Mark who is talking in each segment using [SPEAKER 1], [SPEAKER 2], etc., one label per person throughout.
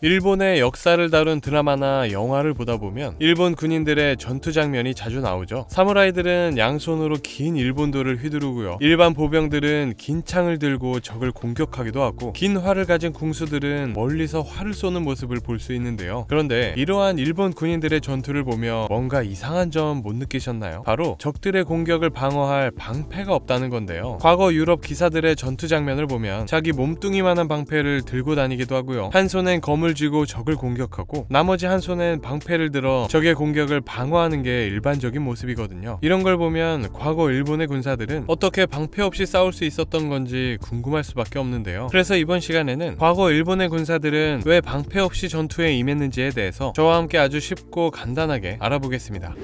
[SPEAKER 1] 일본의 역사를 다룬 드라마나 영화를 보다 보면 일본 군인들의 전투 장면이 자주 나오죠. 사무라이들은 양손으로 긴 일본도를 휘두르고요. 일반 보병들은 긴 창을 들고 적을 공격하기도 하고 긴 활을 가진 궁수들은 멀리서 활을 쏘는 모습을 볼 수 있는데요. 그런데 이러한 일본 군인들의 전투를 보며 뭔가 이상한 점 못 느끼셨나요? 바로 적들의 공격을 방어할 방패가 없다는 건데요. 과거 유럽 기사들의 전투 장면을 보면 자기 몸뚱이만한 방패를 들고 다니기도 하고요. 한 손엔 검을 쥐고 적을 공격하고 나머지 한 손엔 방패를 들어 적의 공격을 방어하는 게 일반적인 모습이거든요. 이런 걸 보면 과거 일본의 군사들은 어떻게 방패 없이 싸울 수 있었던 건지 궁금할 수밖에 없는데요. 그래서 이번 시간에는 과거 일본의 군사들은 왜 방패 없이 전투에 임했는지에 대해서 저와 함께 아주 쉽고 간단하게 알아보겠습니다.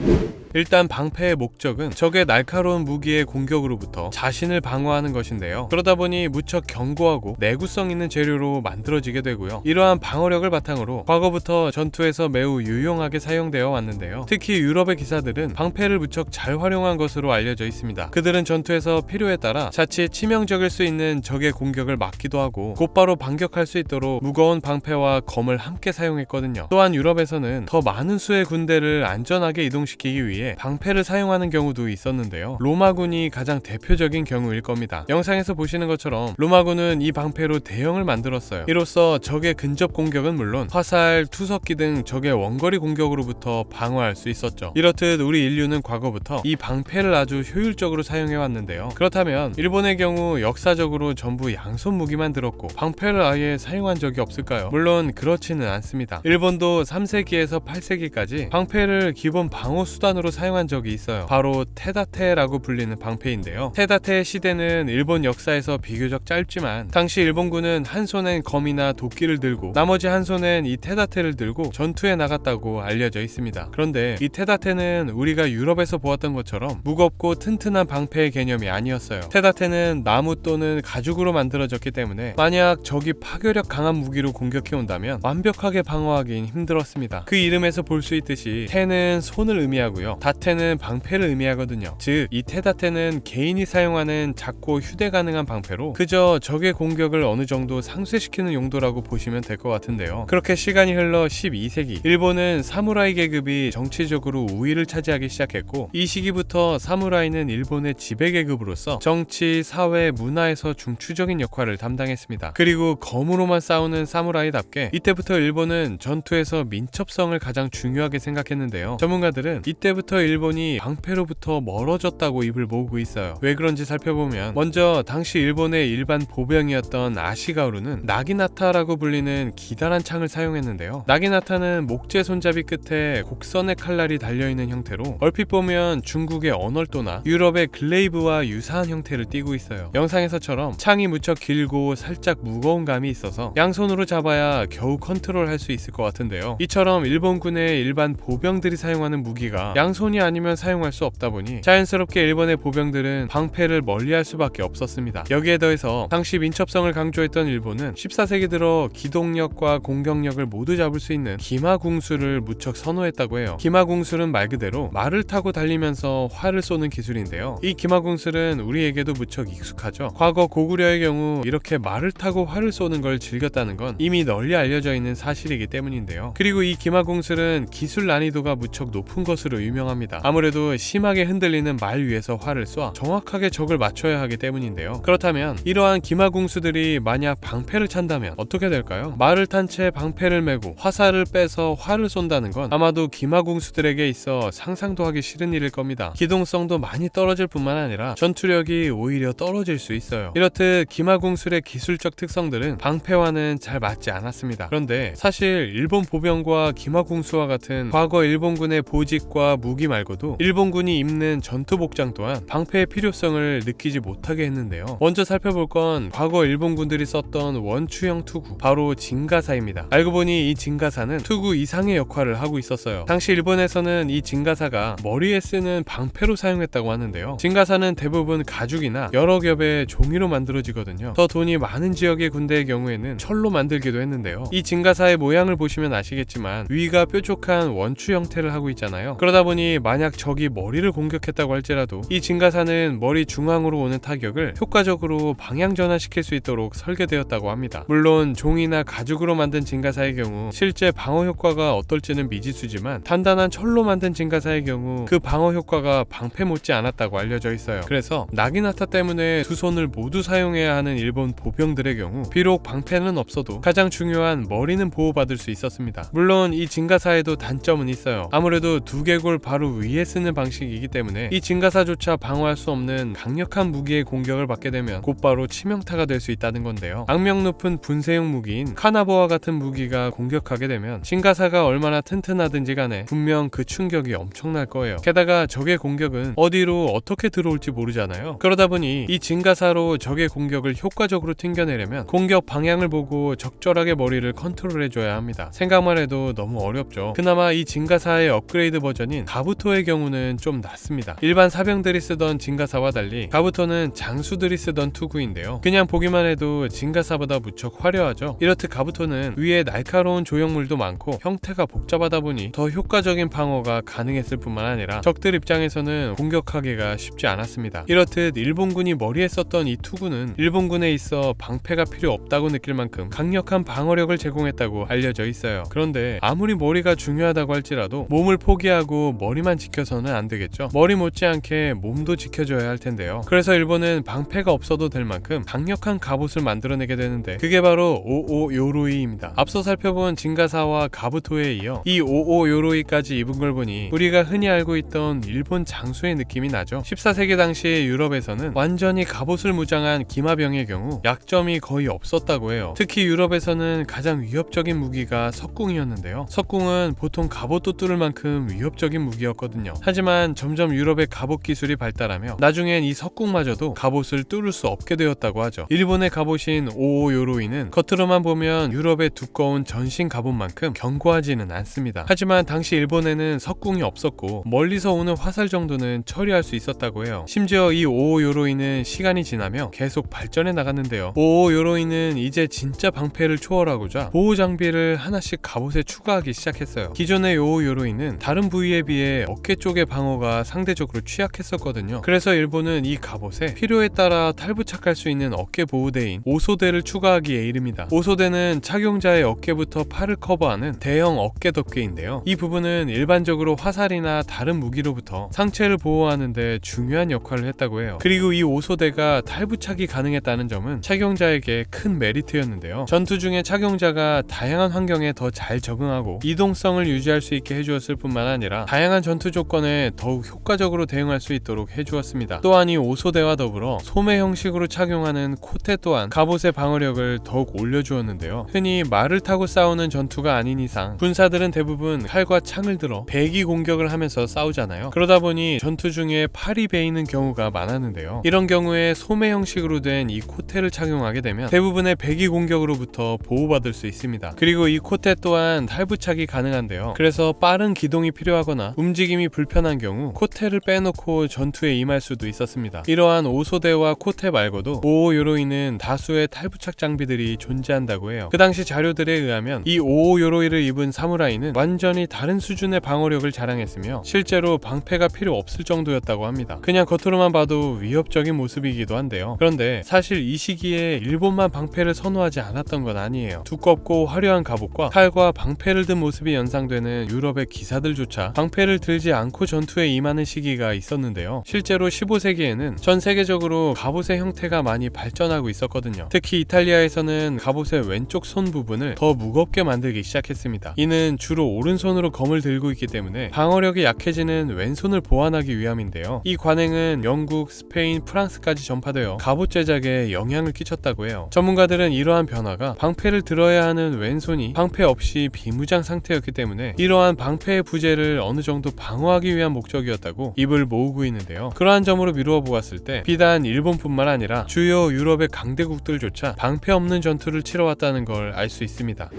[SPEAKER 1] 일단 방패의 목적은 적의 날카로운 무기의 공격으로부터 자신을 방어하는 것인데요. 그러다 보니 무척 견고하고 내구성 있는 재료로 만들어지게 되고요. 이러한 방어력을 바탕으로 과거부터 전투에서 매우 유용하게 사용되어 왔는데요. 특히 유럽의 기사들은 방패를 무척 잘 활용한 것으로 알려져 있습니다. 그들은 전투에서 필요에 따라 자칫 치명적일 수 있는 적의 공격을 막기도 하고 곧바로 반격할 수 있도록 무거운 방패와 검을 함께 사용했거든요. 또한 유럽에서는 더 많은 수의 군대를 안전하게 이동시키기 위해 방패를 사용하는 경우도 있었는데요. 로마군이 가장 대표적인 경우일 겁니다. 영상에서 보시는 것처럼 로마군은 이 방패로 대형을 만들었어요. 이로써 적의 근접 공격은 물론 화살, 투석기 등 적의 원거리 공격으로부터 방어할 수 있었죠. 이렇듯 우리 인류는 과거부터 이 방패를 아주 효율적으로 사용해 왔는데요. 그렇다면 일본의 경우 역사적으로 전부 양손 무기만 들었고 방패를 아예 사용한 적이 없을까요? 물론 그렇지는 않습니다. 일본도 3세기에서 8세기까지 방패를 기본 방어 수단으로 사용한 적이 있어요. 바로 테다테라고 불리는 방패인데요. 테다테의 시대는 일본 역사에서 비교적 짧지만 당시 일본군은 한 손엔 검이나 도끼를 들고 나머지 한 손엔 이 테다테를 들고 전투에 나갔다고 알려져 있습니다. 그런데 이 테다테는 우리가 유럽에서 보았던 것처럼 무겁고 튼튼한 방패의 개념이 아니었어요. 테다테는 나무 또는 가죽으로 만들어졌기 때문에 만약 적이 파괴력 강한 무기로 공격해 온다면 완벽하게 방어하긴 힘들었습니다. 그 이름에서 볼 수 있듯이 테는 손을 의미하고요. 다테는 방패를 의미하거든요. 즉, 이 테다테는 개인이 사용하는 작고 휴대 가능한 방패로 그저 적의 공격을 어느 정도 상쇄시키는 용도라고 보시면 될 것 같은데요. 그렇게 시간이 흘러 12세기, 일본은 사무라이 계급이 정치적으로 우위를 차지하기 시작했고, 이 시기부터 사무라이는 일본의 지배 계급으로서 정치, 사회, 문화에서 중추적인 역할을 담당했습니다. 그리고 검으로만 싸우는 사무라이답게 이때부터 일본은 전투에서 민첩성을 가장 중요하게 생각했는데요. 전문가들은 이때부터 일본이 방패로부터 멀어졌다고 입을 모으고 있어요. 왜 그런지 살펴보면 먼저 당시 일본의 일반 보병이었던 아시가우루는 나기나타라고 불리는 기다란 창을 사용했는데요. 나기나타는 목재 손잡이 끝에 곡선의 칼날이 달려있는 형태로 얼핏 보면 중국의 언얼도나 유럽의 글레이브와 유사한 형태를 띠고 있어요. 영상에서처럼 창이 무척 길고 살짝 무거운 감이 있어서 양손으로 잡아야 겨우 컨트롤 할 수 있을 것 같은데요. 이처럼 일본군의 일반 보병들이 사용하는 무기가 양 손이 아니면 사용할 수 없다 보니 자연스럽게 일본의 보병들은 방패를 멀리할 수밖에 없었습니다. 여기에 더해서 당시 민첩성을 강조했던 일본은 14세기 들어 기동력과 공격력을 모두 잡을 수 있는 기마궁수를 무척 선호했다고 해요. 기마궁술은 말 그대로 말을 타고 달리면서 활을 쏘는 기술인데요. 이 기마궁술은 우리에게도 무척 익숙하죠. 과거 고구려의 경우 이렇게 말을 타고 활을 쏘는 걸 즐겼다는 건 이미 널리 알려져 있는 사실이기 때문인데요. 그리고 이 기마궁술은 기술 난이도가 무척 높은 것으로 유명 합니다. 아무래도 심하게 흔들리는 말 위에서 활을 쏴 정확하게 적을 맞춰야 하기 때문인데요. 그렇다면 이러한 기마궁수들이 만약 방패를 찬다면 어떻게 될까요? 말을 탄 채 방패를 메고 화살을 빼서 활을 쏜다는 건 아마도 기마궁수들에게 있어 상상도 하기 싫은 일일 겁니다. 기동성도 많이 떨어질 뿐만 아니라 전투력이 오히려 떨어질 수 있어요. 이렇듯 기마궁술의 기술적 특성들은 방패와는 잘 맞지 않았습니다. 그런데 사실 일본 보병과 기마궁수와 같은 과거 일본군의 보직과 무기 말고도 일본군이 입는 전투 복장 또한 방패의 필요성을 느끼지 못하게 했는데요. 먼저 살펴볼 건 과거 일본군들이 썼던 원추형 투구, 바로 진가사입니다. 알고 보니 이 진가사는 투구 이상의 역할을 하고 있었어요. 당시 일본에서는 이 진가사가 머리에 쓰는 방패로 사용했다고 하는데요. 진가사는 대부분 가죽이나 여러 겹의 종이로 만들어지거든요. 더 돈이 많은 지역의 군대의 경우에는 철로 만들기도 했는데요. 이 진가사의 모양을 보시면 아시겠지만 위가 뾰족한 원추 형태를 하고 있잖아요. 그러다 보니 보니 만약 적이 머리를 공격했다고 할지라도 이 진가사는 머리 중앙으로 오는 타격을 효과적으로 방향 전환시킬 수 있도록 설계되었다고 합니다. 물론 종이나 가죽으로 만든 진가사의 경우 실제 방어 효과가 어떨지는 미지수지만 단단한 철로 만든 진가사의 경우 그 방어 효과가 방패 못지 않았다고 알려져 있어요. 그래서 나기나타 때문에 두 손을 모두 사용해야 하는 일본 보병들의 경우 비록 방패는 없어도 가장 중요한 머리는 보호받을 수 있었습니다. 물론 이 진가사에도 단점은 있어요. 아무래도 두개골 바로 위에 쓰는 방식이기 때문에 이 진가사조차 방어할 수 없는 강력한 무기의 공격을 받게 되면 곧바로 치명타가 될 수 있다는 건데요. 악명 높은 분쇄용 무기인 카나보와 같은 무기가 공격하게 되면 진가사가 얼마나 튼튼하든지 간에 분명 그 충격이 엄청날 거예요. 게다가 적의 공격은 어디로 어떻게 들어올지 모르잖아요. 그러다 보니 이 진가사로 적의 공격을 효과적으로 튕겨내려면 공격 방향을 보고 적절하게 머리를 컨트롤해줘야 합니다. 생각만 해도 너무 어렵죠. 그나마 이 진가사의 업그레이드 버전인 가부토의 경우는 좀 낫습니다. 일반 사병들이 쓰던 진가사와 달리 가부토는 장수들이 쓰던 투구인데요. 그냥 보기만 해도 진가사보다 무척 화려하죠. 이렇듯 가부토는 위에 날카로운 조형물도 많고 형태가 복잡하다 보니 더 효과적인 방어가 가능했을 뿐만 아니라 적들 입장에서는 공격하기가 쉽지 않았습니다. 이렇듯 일본군이 머리에 썼던 이 투구는 일본군에 있어 방패가 필요 없다고 느낄 만큼 강력한 방어력을 제공했다고 알려져 있어요. 그런데 아무리 머리가 중요하다고 할지라도 몸을 포기하고 머리 만 지켜서는 안 되겠죠. 머리 못지않게 몸도 지켜줘야 할 텐데요. 그래서 일본은 방패가 없어도 될 만큼 강력한 갑옷을 만들어내게 되는데 그게 바로 오오 요로이입니다. 앞서 살펴본 진가사와 가부토에 이어 이 오오 요로이까지 입은 걸 보니 우리가 흔히 알고 있던 일본 장수의 느낌이 나죠. 14세기 당시의 유럽에서는 완전히 갑옷을 무장한 기마병의 경우 약점이 거의 없었다고 해요. 특히 유럽에서는 가장 위협적인 무기가 석궁이었는데요. 석궁은 보통 갑옷도 뚫을 만큼 위협적인 무기 였거든요. 하지만 점점 유럽의 갑옷 기술이 발달하며 나중엔 이 석궁마저도 갑옷을 뚫을 수 없게 되었다고 하죠. 일본의 갑옷인 오오 요로이는 겉으로만 보면 유럽의 두꺼운 전신 갑옷만큼 견고하지는 않습니다. 하지만 당시 일본에는 석궁이 없었고 멀리서 오는 화살 정도는 처리할 수 있었다고 해요. 심지어 이 오오 요로이는 시간이 지나며 계속 발전해 나갔는데요. 오오 요로이는 이제 진짜 방패를 초월하고자 보호 장비를 하나씩 갑옷에 추가하기 시작했어요. 기존의 오오 요로이는 다른 부위에 비해 어깨 쪽의 방어가 상대적으로 취약했었거든요. 그래서 일본은 이 갑옷에 필요에 따라 탈부착할 수 있는 어깨 보호대인 오소대를 추가하기에 이릅니다. 오소대는 착용자의 어깨부터 팔을 커버하는 대형 어깨 덮개인데요. 이 부분은 일반적으로 화살이나 다른 무기로부터 상체를 보호하는데 중요한 역할을 했다고 해요. 그리고 이 오소대가 탈부착이 가능했다는 점은 착용자에게 큰 메리트였는데요. 전투 중에 착용자가 다양한 환경에 더 잘 적응하고 이동성을 유지할 수 있게 해주었을 뿐만 아니라 다양한 전투 조건에 더욱 효과적으로 대응할 수 있도록 해주었습니다. 또한 이 오소대와 더불어 소매 형식으로 착용하는 코테 또한 갑옷의 방어력을 더욱 올려주었는데요. 흔히 말을 타고 싸우는 전투가 아닌 이상 군사들은 대부분 칼과 창을 들어 배기 공격을 하면서 싸우잖아요. 그러다 보니 전투 중에 팔이 베이는 경우가 많았는데요. 이런 경우에 소매 형식으로 된 이 코테를 착용하게 되면 대부분의 배기 공격으로부터 보호받을 수 있습니다. 그리고 이 코테 또한 탈부착이 가능한데요. 그래서 빠른 기동이 필요하거나 움직임이 불편한 경우 코테를 빼놓고 전투에 임할 수도 있었습니다. 이러한 오소대와 코테 말고도 오오 요로이는 다수의 탈부착 장비들이 존재한다고 해요. 그 당시 자료들에 의하면 이 오오 요로이를 입은 사무라이는 완전히 다른 수준의 방어력을 자랑했으며 실제로 방패가 필요 없을 정도였다고 합니다. 그냥 겉으로만 봐도 위협적인 모습이기도 한데요. 그런데 사실 이 시기에 일본만 방패를 선호하지 않았던 건 아니에요. 두껍고 화려한 갑옷과 칼과 방패를 든 모습이 연상되는 유럽의 기사들조차 방패를 들지 않고 전투에 임하는 시기가 있었는데요. 실제로 15세기에는 전 세계적으로 갑옷의 형태가 많이 발전하고 있었거든요. 특히 이탈리아에서는 갑옷의 왼쪽 손 부분을 더 무겁게 만들기 시작했습니다. 이는 주로 오른손으로 검을 들고 있기 때문에 방어력이 약해지는 왼손을 보완하기 위함인데요. 이 관행은 영국, 스페인, 프랑스까지 전파되어 갑옷 제작에 영향을 끼쳤다고 해요. 전문가들은 이러한 변화가 방패를 들어야 하는 왼손이 방패 없이 비무장 상태였기 때문에 이러한 방패의 부재를 어느 정도 방어하기 위한 목적이었다고 입을 모으고 있는데요. 그러한 점으로 미루어 보았을 때 비단 일본뿐만 아니라 주요 유럽의 강대국들조차 방패 없는 전투를 치러왔다는 걸 알 수 있습니다.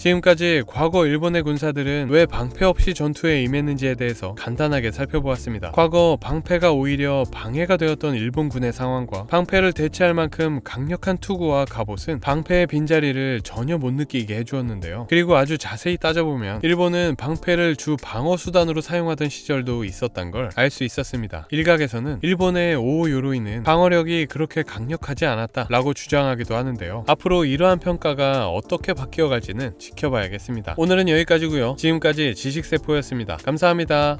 [SPEAKER 1] 지금까지 과거 일본의 군사들은 왜 방패 없이 전투에 임했는지에 대해서 간단하게 살펴보았습니다. 과거 방패가 오히려 방해가 되었던 일본군의 상황과 방패를 대체할 만큼 강력한 투구와 갑옷은 방패의 빈자리를 전혀 못 느끼게 해주었는데요. 그리고 아주 자세히 따져보면 일본은 방패를 주 방어 수단으로 사용하던 시절도 있었단 걸 알 수 있었습니다. 일각에서는 일본의 오호 요로이는 방어력이 그렇게 강력하지 않았다라고 주장하기도 하는데요. 앞으로 이러한 평가가 어떻게 바뀌어갈지는 지켜봐야겠습니다. 오늘은 여기까지고요. 지금까지 지식세포였습니다. 감사합니다.